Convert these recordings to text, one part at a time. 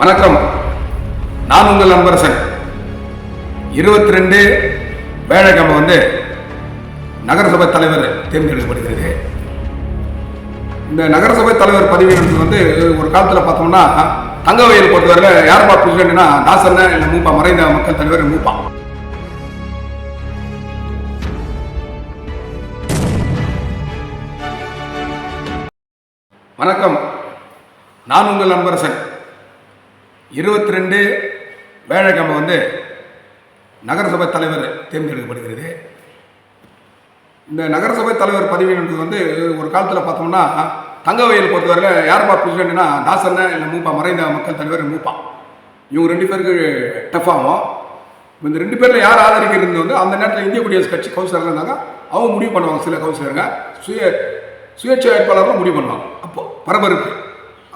வணக்கம். நான் உங்கள் அன்பரசன். இருபத்தி ரெண்டு வேலைக்கிழமை வந்து நகரசபை தலைவர் தேர்ந்தெடுக்கப்படுகிறது. இந்த நகரசபை தலைவர் பதவின்றது வந்து ஒரு காலத்தில் பார்த்தோம்னா தங்கவயல் பொறுத்தவரையில் யாருப்பா பிரசிடென்ட்னா தாசன் இல்லை மூப்பா மறைந்த மக்கள் தலைவர் மூப்பா. வணக்கம். நான் உங்கள் அன்பரசன். இருபத்தி ரெண்டு வேழக்கிழமை வந்து நகரசபை தலைவர் தேர்ந்தெடுக்கப்படுகிறது. இந்த நகரசபை தலைவர் பதவின்றது வந்து ஒரு காலத்தில் பார்த்தோம்னா தங்கவயல் பொறுத்தவரையில் யாருப்பா பிரசிடென்ட்னா தாசன் இல்லை மூப்பா மறைந்த மக்கள் தலைவர் மூப்பா. இவங்க ரெண்டு பேருக்கு டஃப் ஆகும். இந்த ரெண்டு பேரில் யார் ஆதரிக்கிறது வந்து அந்த நேரத்தில் இந்திய குடியரசு கட்சி கவுன்சிலர் இருந்தாங்க. அவங்க முடிவு பண்ணுவாங்க சில கவுன்சிலருங்க. சுய சுயேட்சை வேட்பாளர்களும் முடிவு பண்ணுவாங்க. அப்போது பரபரப்பு.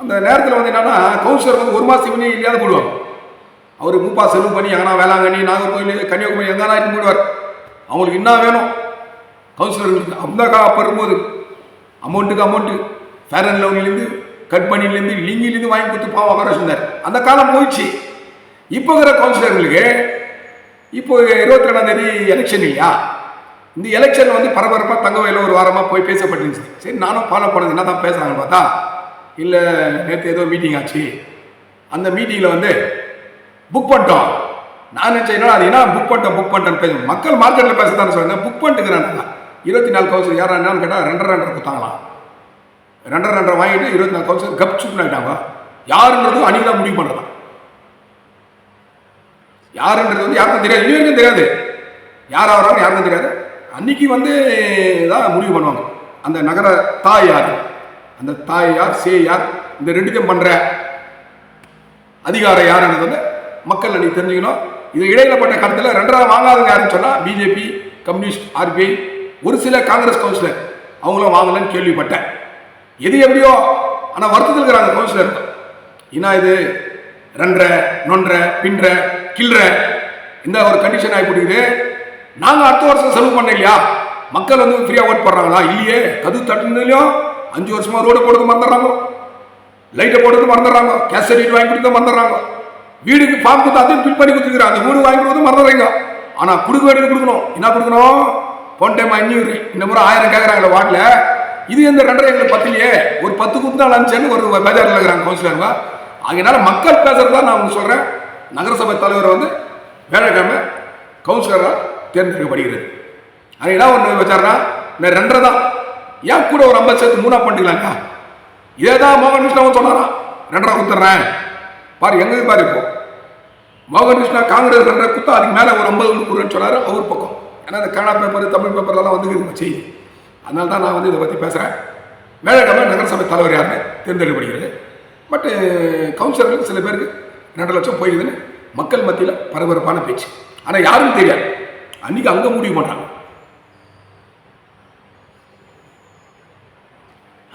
அந்த நேரத்தில் வந்து என்னன்னா கவுன்சிலர் வந்து ஒரு மாதத்துக்கு முன்னே இல்லையாவது போடுவாங்க. அவர் மூப்பா செலவு பண்ணி எங்கன்னா வேளாங்கண்ணி நாகர்கோவில் கன்னியாகுமரி எங்கன்னா இட்டு போடுவார். அவங்களுக்கு என்ன வேணும்? கவுன்சிலர்களுக்கு அந்த கா அப்போ இருக்கும்போது அமௌண்ட்டுக்கு அமௌண்ட்டு ஃபேர் அண்ட் லவ்லிலேருந்து கட் பண்ணிலேருந்து லிங்கிலேருந்து வாங்கி கொடுத்து பாவம் உட்கார வச்சிருந்தார் அந்த காலம் போயிடுச்சு. இப்போ இருக்கிற கவுன்சிலர்களுக்கு இப்போ இருபத்தி ரெண்டாம் தேதி எலெக்ஷன் இல்லையா? இந்த எலெக்ஷன் வந்து பரபரப்பாக தங்கவையில் ஒரு வாரமாக போய் பேசப்பட்டுருந்துச்சு. சரி நானும் ஃபாலோ பண்ணது என்ன தான் பேசுகிறாங்கன்னு பார்த்தா இல்லை நேற்று ஏதோ மீட்டிங் ஆச்சு. அந்த மீட்டிங்கில் வந்து புக் பண்ணிட்டோம். நான் நினச்சேன் அது? என்ன புக் பண்ணிட்டோம் புக் பண்ணிட்டேன்னு பேச மக்கள் மார்க்கெட்டில் பேசத்தானே சொல்லுங்க புக் பண்ணிட்டுக்கிறாங்க இருபத்தி நாலு கவுன்சில் யாரா என்னன்னு கேட்டால் ரெண்டரை ரெண்டரை கொடுத்தாங்களாம். ரெண்டரை ரெண்டரை வாங்கிட்டு இருபத்தி நாலு கவுன்சில் கப் ஆகிட்டாங்க யாருன்றதும் அணிகளாக முடிவு பண்ணலாம். யாருன்றது வந்து யாருக்கும் தெரியாது. இனி வரைக்கும் தெரியாது. யார் ஆகிறாங்க யாருக்கும் தெரியாது. அன்னைக்கு வந்து தான் முடிவு பண்ணுவாங்க. அந்த நகர தாய் யார்? அந்த தாய் யார் சே யார் இந்த ரெண்டுத்தையும் பண்ணுற அதிகாரம் யாருன்றது வந்து மக்கள் அன்னைக்கு தெரிஞ்சுக்கணும். இது இடையில பட்ட கருத்தில் ரெண்டரை வாங்காதவங்க யாருன்னு சொன்னால் பிஜேபி கம்யூனிஸ்ட் ஆர்பிஐ ஒரு சில காங்கிரஸ் கவுன்சிலர் அவங்களும் வாங்கலன்னு கேள்விப்பட்டேன். எது எப்படியோ ஆனால் வருத்தத்தில் இருக்கிறாங்க கவுன்சிலர். என்ன இது? ரெண்டரை நொன்ற பின்ற கில்ற இந்த ஒரு கண்டிஷன் ஆகி போட்டுக்குது. நாங்கள் அடுத்த வருஷம் செலவு பண்ண இல்லையா மக்கள் வந்து ஃப்ரீயாக ஓட் போடுறாங்களா? இல்லையே. கது தட்டுனதுலையும் அஞ்சு வருஷமா ரோடு போடுறது மறந்துடுறாங்க. லைட்டை போடுறது மறந்துடுறாங்க. கேஸ் சர்டிஃபிகேட் வாங்கி கொடுத்து மறந்துடுறாங்க. வீடுக்கு ஃபார்ம் கொடுத்து அதையும் ஃபில் பண்ணி கொடுத்துருக்குறாங்க அந்த வீடு வாங்கி கொடுத்து மறந்துடுறீங்க. ஆனால் கொடுக்க வேண்டியது கொடுக்கணும். என்ன கொடுக்கணும்? போன டைம் அஞ்சூறு இந்த முறை ஆயிரம் கேட்குறாங்களே வாட்டில் இது இந்த ரெண்டரை எங்களுக்கு பத்திலேயே? ஒரு பத்து கொடுத்தா லஞ்சன்னு ஒரு பேஜாரில் இருக்கிறாங்க கவுன்சிலருங்க அதனால மக்கள் பேசுகிறதா நான் உங்களுக்கு சொல்கிறேன் நகரசபை தலைவர் வந்து வேலைக்கிழமை கவுன்சிலராக தேர்ந்தெடுக்கப்படுகிறது. அது என்ன ஒன்று வச்சாருன்னா இந்த ரெண்டரை தான். ஏன் கூட ஒரு ஐம்பது சேர்த்து மூணா பண்ணிக்கலாங்க ஏதா மோகன் கிருஷ்ணா சொன்னாராம். ரெண்டரை கொடுத்துட்றேன். பாரு எங்க பாரு இப்போ. மோகன் கிருஷ்ணா காங்கிரஸ் ரெண்டரை குத்தா அதுக்கு மேலே ஒரு ஐம்பது கொடுக்குறேன்னு சொன்னாரு அவர் பக்கம். ஏன்னா இந்த கன்னடா பேப்பர் தமிழ் பேப்பர்லாம் வந்து செய்தி. அதனால தான் நான் வந்து இதை பற்றி பேசுகிறேன் வேலைக்கிழமை நகரசபை தலைவர் யாருன்னு தேர்ந்தெடுக்கப்படுகிறது. பட்டு கவுன்சிலர்களுக்கு சில பேருக்கு ரெண்டு லட்சம் போயிருதுன்னு மக்கள் மத்தியில் பரபரப்பான பேச்சு. ஆனால் யாருக்கும் தெரியாது. அன்னைக்கு அங்கே முடிவு மாட்டாங்க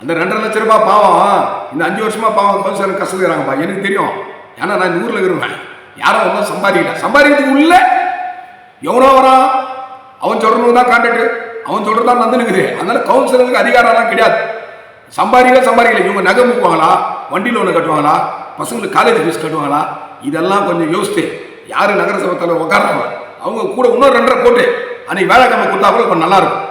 அந்த ரெண்டரை லட்ச ரூபாய் பாவம். இந்த அஞ்சு வருஷமா பாவம் கவுன்சிலர் கஷ்டப்படுறாங்கப்பா. எனக்கு தெரியும். ஏன்னா நான் இந்த ஊரில் இருக்கிறேன் யாரும் ஒன்றும் சம்பாதிக்கல. சம்பாதிக்கிறதுக்கு உள்ள எவ்வளோ வரான்? அவன் சொல்றது தான் கான்ட்ராக்ட். அவன் சொல்றது தான் நந்தனுக்குது அதனால கவுன்சிலருக்கு அதிகாரம்லாம் கிடையாது. சம்பாதிக்கல சம்பாதிக்கல. இவங்க நகை மூக்குவாங்களா? வண்டி லோனை கட்டுவாங்களா? பசங்களுக்கு காலேஜ் ஃபீஸ் கட்டுவாங்களா? இதெல்லாம் கொஞ்சம் யோசித்து யார் நகரசபை தலைவர் உட்காராங்க அவங்க கூட இன்னொரு ரெண்டரை கோட்டு அன்னைக்கு வேலைக்கிழமை கொடுத்தா கூட கொஞ்சம் நல்லாயிருக்கும்